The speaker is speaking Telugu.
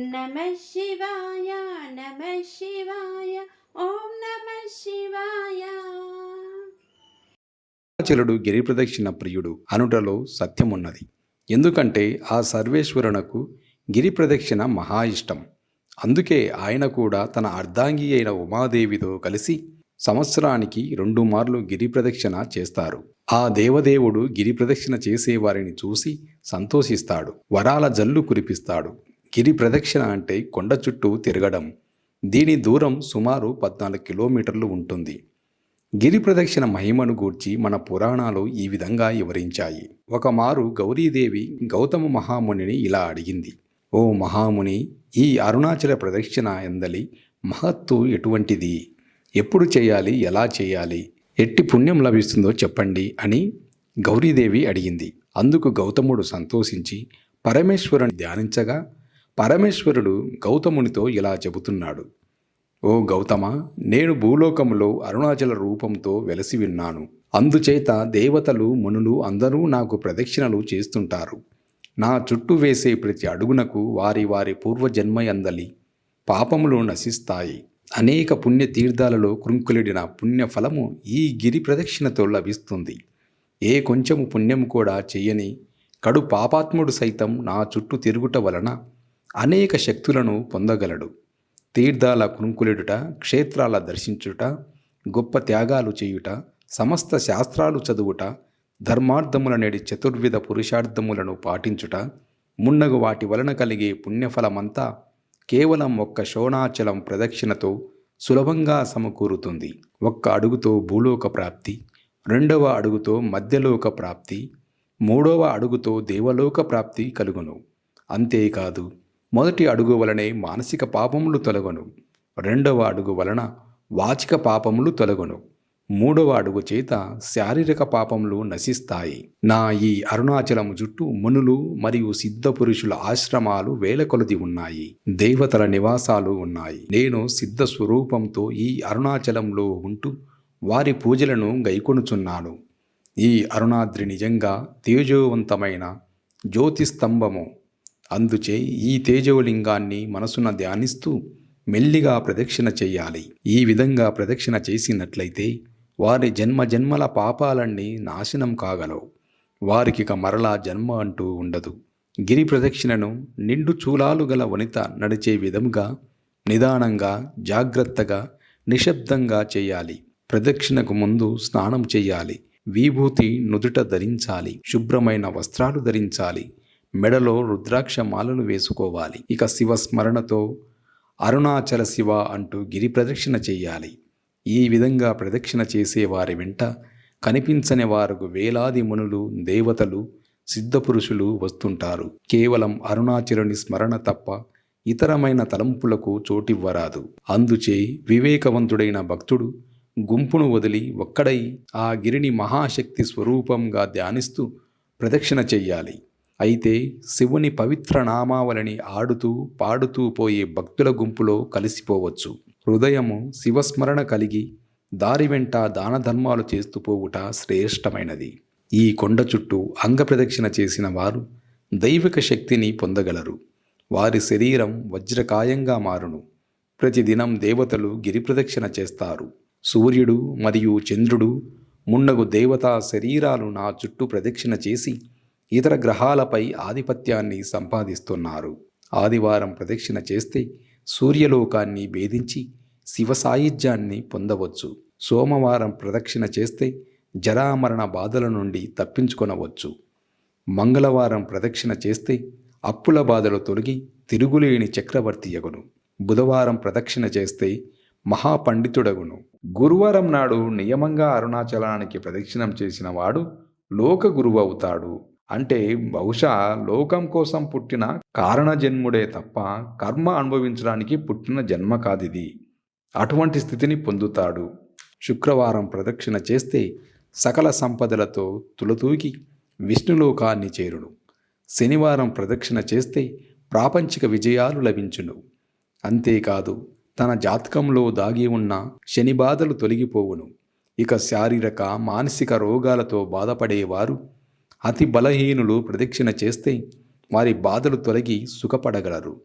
నమ శివాయ నమ శివాయ ఓం నమ శివాయ. చలుడు గిరి ప్రదక్షిణ ప్రియుడు అనుటలో సత్యమున్నది. ఎందుకంటే ఆ సర్వేశ్వరునకు గిరి ప్రదక్షిణ మహా ఇష్టం అందుకే ఆయన కూడా తన అర్ధాంగి అయిన ఉమాదేవితో కలిసి సంవత్సరానికి రెండు మార్లు గిరి ప్రదక్షిణ చేస్తారు. ఆ దేవదేవుడు గిరి ప్రదక్షిణ చేసేవారిని చూసి సంతోషిస్తాడు. వరాల జల్లు కురిపిస్తాడు. గిరి ప్రదక్షిణ అంటే కొండ చుట్టూ తిరగడం. దీని దూరం సుమారు పద్నాలుగు కిలోమీటర్లు ఉంటుంది. గిరి ప్రదక్షిణ మహిమను గూర్చి మన పురాణాలు ఈ విధంగా వివరించాయి. ఒకమారు గౌరీదేవి గౌతమ మహామునిని ఇలా అడిగింది. ఓ మహాముని ఈ అరుణాచల ప్రదక్షిణ ఎందలి మహత్తు ఎటువంటిది? ఎప్పుడు చేయాలి? ఎలా చేయాలి? ఎట్టి పుణ్యం లభిస్తుందో చెప్పండి అని గౌరీదేవి అడిగింది. అందుకు గౌతముడు సంతోషించి పరమేశ్వరుని ధ్యానించగా పరమేశ్వరుడు గౌతమునితో ఇలా చెబుతున్నాడు. ఓ గౌతమ నేను భూలోకములో అరుణాచల రూపంతో వెలసి విన్నాను అందుచేత దేవతలు మునులు అందరూ నాకు ప్రదక్షిణలు చేస్తుంటారు. నా చుట్టూ వేసే ప్రతి అడుగునకు వారి వారి పూర్వజన్మయందలి పాపములు నశిస్తాయి. అనేక పుణ్య తీర్థాలలో కృంకులిడిన పుణ్యఫలము ఈ గిరి ప్రదక్షిణతో లభిస్తుంది. ఏ కొంచెము పుణ్యము కూడా చెయ్యని కడు పాపాత్ముడు సైతం నా చుట్టూ తిరుగుట వలన అనేక శక్తులను పొందగలడు. తీర్థాల కుంకులెడుట క్షేత్రాల దర్శించుట గొప్ప త్యాగాలు చేయుట సమస్త శాస్త్రాలు చదువుట ధర్మార్థముల నేడి చతుర్విధ పురుషార్థములను పాటించుట మున్నగు వాటి వలన కలిగే పుణ్యఫలమంతా కేవలం ఒక్క శోణాచలం ప్రదక్షిణతో సులభంగా సమకూరుతుంది. ఒక్క అడుగుతో భూలోక ప్రాప్తి రెండవ అడుగుతో మధ్యలోక ప్రాప్తి మూడవ అడుగుతో దేవలోక ప్రాప్తి కలుగును. అంతేకాదు మొదటి అడుగు వలనే మానసిక పాపములు తొలగను. రెండవ అడుగు వలన వాచిక పాపములు తొలగను. మూడవ అడుగు చేత శారీరక పాపములు నశిస్తాయి. నా ఈ అరుణాచలము చుట్టూ మునులు మరియు సిద్ధ పురుషుల ఆశ్రమాలు వేల కొలది ఉన్నాయి. దేవతల నివాసాలు ఉన్నాయి. నేను సిద్ధ స్వరూపంతో ఈ అరుణాచలంలో ఉంటూ వారి పూజలను గైకొనుచున్నాను. ఈ అరుణాద్రి నిజంగా తేజోవంతమైన జ్యోతిస్తంభము అందుచే ఈ తేజోలింగాన్ని మనసున ధ్యానిస్తూ మెల్లిగా ప్రదక్షిణ చేయాలి. ఈ విధంగా ప్రదక్షిణ చేసినట్లయితే వారి జన్మ జన్మల పాపాలన్నీ నాశనం కాగలవు. వారికిక మరలా జన్మ అంటూ ఉండదు. గిరి ప్రదక్షిణను నిండు చూలాలు గల వనిత నడిచే విధంగా నిదానంగా జాగ్రత్తగా నిశ్శబ్దంగా చేయాలి. ప్రదక్షిణకు ముందు స్నానం చేయాలి. విభూతి నుదుట ధరించాలి. శుభ్రమైన వస్త్రాలు ధరించాలి. మెడలో రుద్రాక్ష మాలలు వేసుకోవాలి. ఇక శివ స్మరణతో అరుణాచల శివ అంటూ గిరి ప్రదక్షిణ చేయాలి. ఈ విధంగా ప్రదక్షిణ చేసే వారి వెంట కనిపించని వారికి వేలాది మునులు దేవతలు సిద్ధపురుషులు వస్తుంటారు. కేవలం అరుణాచలుని స్మరణ తప్ప ఇతరమైన తలంపులకు చోటివ్వరాదు. అందుచే వివేకవంతుడైన భక్తుడు గుంపును వదిలి ఒక్కడై ఆ గిరిని మహాశక్తి స్వరూపంగా ధ్యానిస్తూ ప్రదక్షిణ చెయ్యాలి అయితే శివుని పవిత్ర నామావళిని ఆడుతూ పాడుతూ పోయే భక్తుల గుంపులో కలిసిపోవచ్చు. హృదయము శివస్మరణ కలిగి దారి వెంట దాన ధర్మాలు చేస్తూ పోవుట శ్రేష్టమైనది. ఈ కొండ చుట్టూ అంగప్రదక్షిణ చేసిన వారు దైవిక శక్తిని పొందగలరు. వారి శరీరం వజ్రకాయంగా మారును. ప్రతిదినం దేవతలు గిరి ప్రదక్షిణ చేస్తారు. సూర్యుడు మరియు చంద్రుడు మున్నగు దేవతా శరీరాలు నా చుట్టూ ప్రదక్షిణ చేసి ఇతర గ్రహాలపై ఆధిపత్యాన్ని సంపాదిస్తున్నారు. ఆదివారం ప్రదక్షిణ చేస్తే సూర్యలోకాన్ని భేదించి శివ సాయుధ్యాన్ని పొందవచ్చు. సోమవారం ప్రదక్షిణ చేస్తే జరామరణ బాధల నుండి తప్పించుకొనవచ్చు. మంగళవారం ప్రదక్షిణ చేస్తే అప్పుల బాధలు తొలగి తిరుగులేని చక్రవర్తి యగును బుధవారం ప్రదక్షిణ చేస్తే మహాపండితుడగును. గురువారం నాడు నియమంగా అరుణాచలానికి ప్రదక్షిణం చేసిన వాడు లోక గురువు అవుతాడు అంటే బహుశా లోకం కోసం పుట్టిన కారణజన్ముడే తప్ప కర్మ అనుభవించడానికి పుట్టిన జన్మ కాదిది. అటువంటి స్థితిని పొందుతాడు. శుక్రవారం ప్రదక్షిణ చేస్తే సకల సంపదలతో తులతూకి విష్ణులోకాన్ని చేరును. శనివారం ప్రదక్షిణ చేస్తే ప్రాపంచిక విజయాలు లభించును. అంతేకాదు తన జాతకంలో దాగి ఉన్న శని బాధలు తొలగిపోవును. ఇక శారీరక మానసిక రోగాలతో బాధపడేవారు అతి బలహీనులు ప్రదక్షిణ చేస్తే వారి బాధలు తొలగి సుఖపడగలరు.